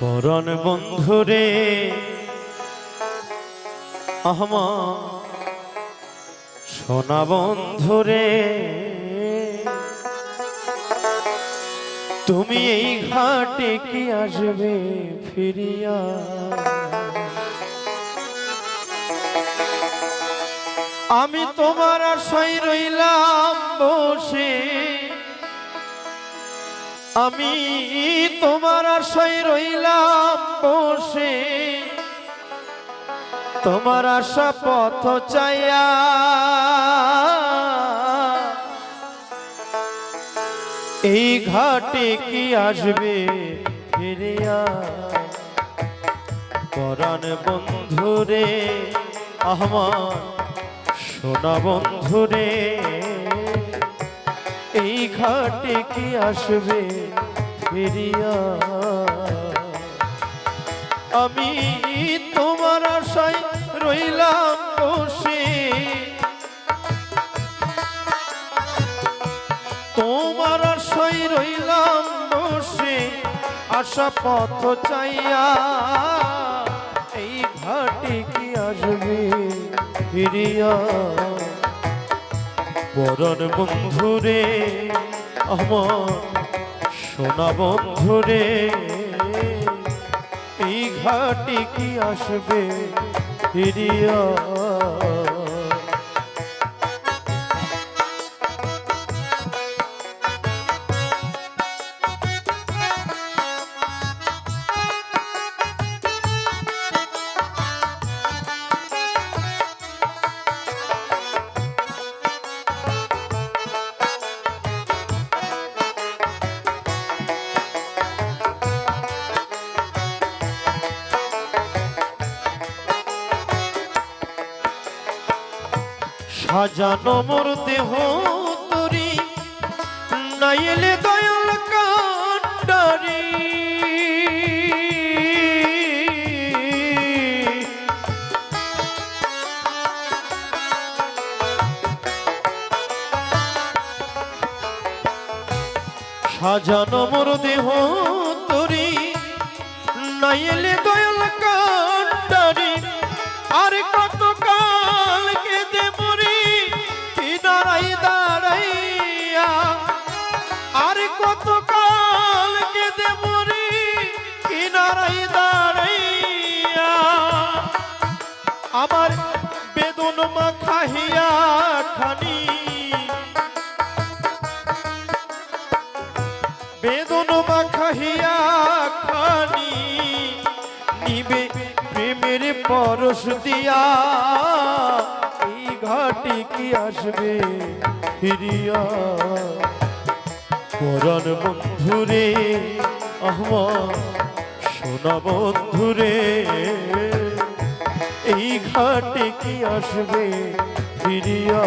পরন বন্ধুরে আহমা সোনা বন্ধুরে তুমি এই ঘাটে কি আসবে ফিরিয়া? আমি তোমার আশায় রইলাম বসে। আমি তোমার আশায় রইলাম বসে। তোমার আশা পথ চাইয়া। এই ঘাটে কি আসবে ফিরিয়া? পরাণ বন্ধুরে, আমার সোনা বন্ধুরে, এই ঘাটে কি আসবে ফিরিয়া? আমি তোমার আশায় রইলাম বসে। তোমার আশায় রইলাম বসে, আশা পথ চাইয়া। এই ঘাটে কি আসবে ফিরিয়া? পরন বন্ধুরে, আমার সোনা বন্ধুরে, এই ঘাটে কি আসবে ফিরিয়া সাজানো মোর দেহ নাইলে দয়াল কান্ডারি সাজানো খানি বেদন মাখাহিয়া খানি নিবে প্রেমের পরশ দিয়া। এই ঘাটে কি আসবে ফিরিয়া? পরাণ বন্ধুরে আমার সোনা বন্ধুরে, এই ঘাটে কি আসবে ফিরিয়া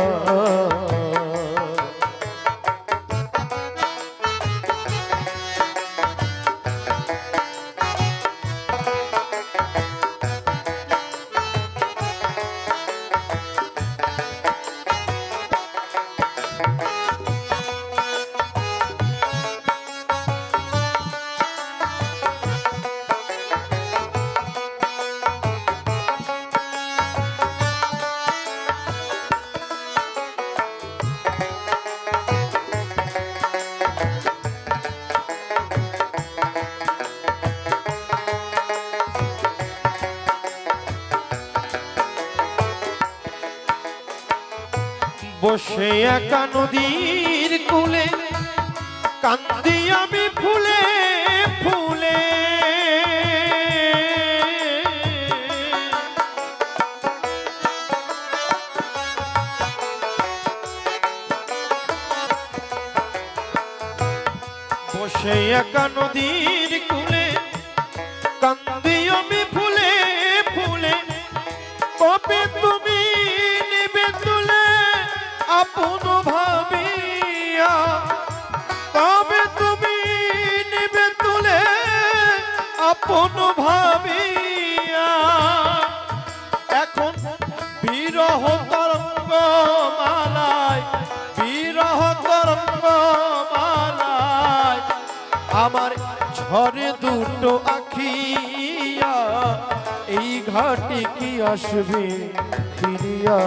বসে একা নদীর কুলে, কান্দি আমি ফুলে ফুলে। বসে একা নদীর কুলে, কান্দি আমি ফুলে। ভাবিয়া কবে তুমি নিবে তুলে এখন বিরহ তরঙ্গ মালায় আমার ঝরে দুটো আখিয়া এই ঘাটে কি আসবে ফিরিয়া?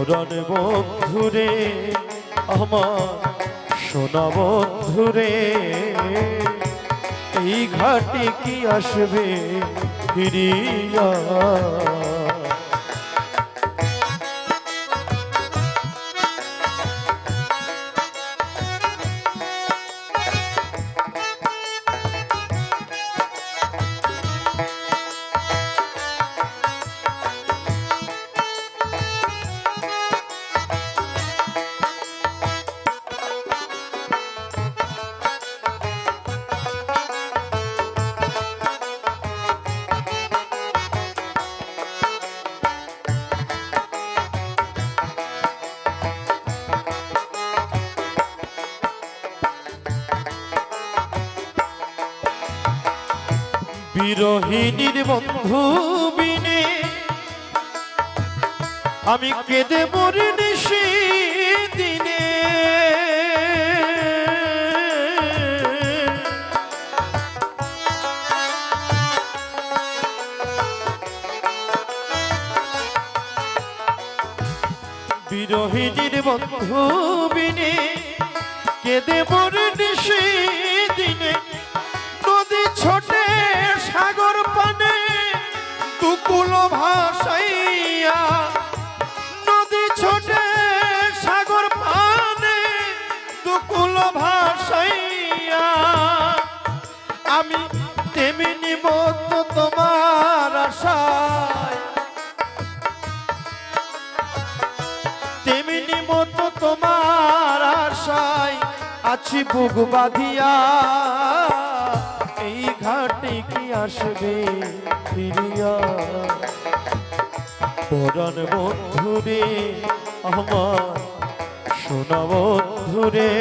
পরন বন্ধুরে আমার সোনা বন্ধুরে এই ঘাটে কি আসবে ফিরিয়া? বিরোহিনীর বন্ধু বিনে। আমি কেঁদে মরি নিশি দিনে বিরোহিনীর বন্ধু বিনে কেঁদে মরি নিশি আমি তেমনি মত তোমার আশায়। তেমনি মতো তোমার আশায় আছি বুক বাঁধিয়া। এই ঘাটে কি আসবে ফিরিয়া? পরাণ বন্ধুরে, আমার সোনা বন্ধুরে।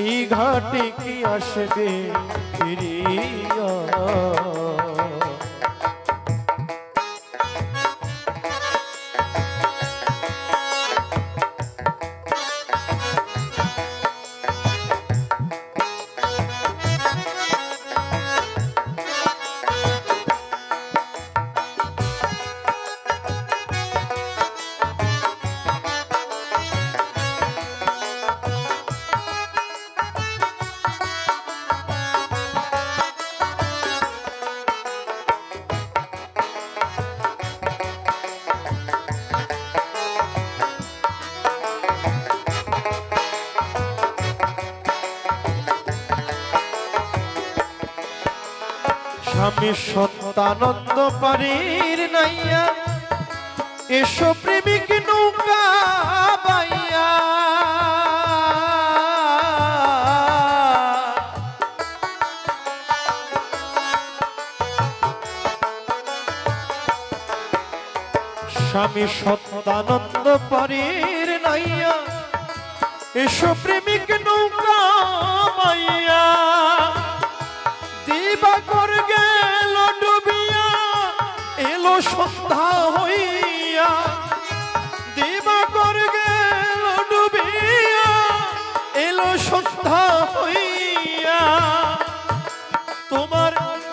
এই ঘাটে কি আসবে ফিরিয়া? স্বামী সত্যানন্দ পারির নাইয়া এসো প্রেমিক নৌকা বাইয়া স্বামী সত্যানন্দ পারির নাইয়া এসো প্রেমিক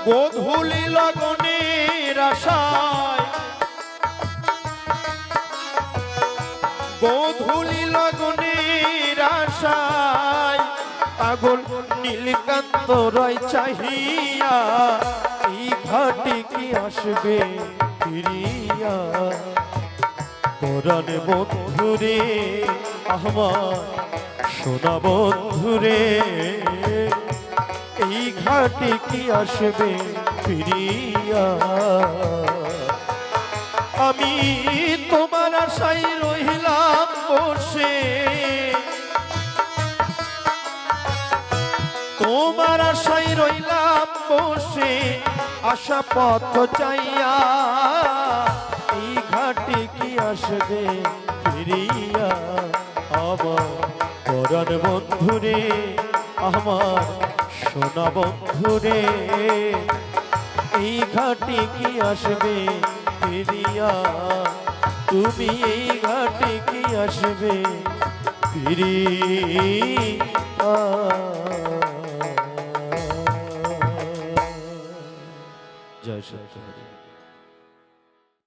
গোধূলি লগনের আশায়। গোধূলি লগনের আশায়। পাগল নীলকান্ত রয় চাহিয়া এই ঘাটে কি আসবে ফিরিয়া। পরাণ বন্ধুরে, আমার সোনা বন্ধুরে। ঘাটে কি আসবে ফিরিয়া? আমি তোমার আশায় রহিলাম বসে। তোমার আশায় রইলাম বসে, আশা পথ চাইয়া। এই ঘাটে কি আসবে ফিরিয়া? আমার পরাণ বন্ধুরে, আমার শোনো বন্ধুরে, এই ঘাটে কি আসবে ফিরিয়া? তুমি এই ঘাটে কি আসবে ফিরিয়া? জয় সত্য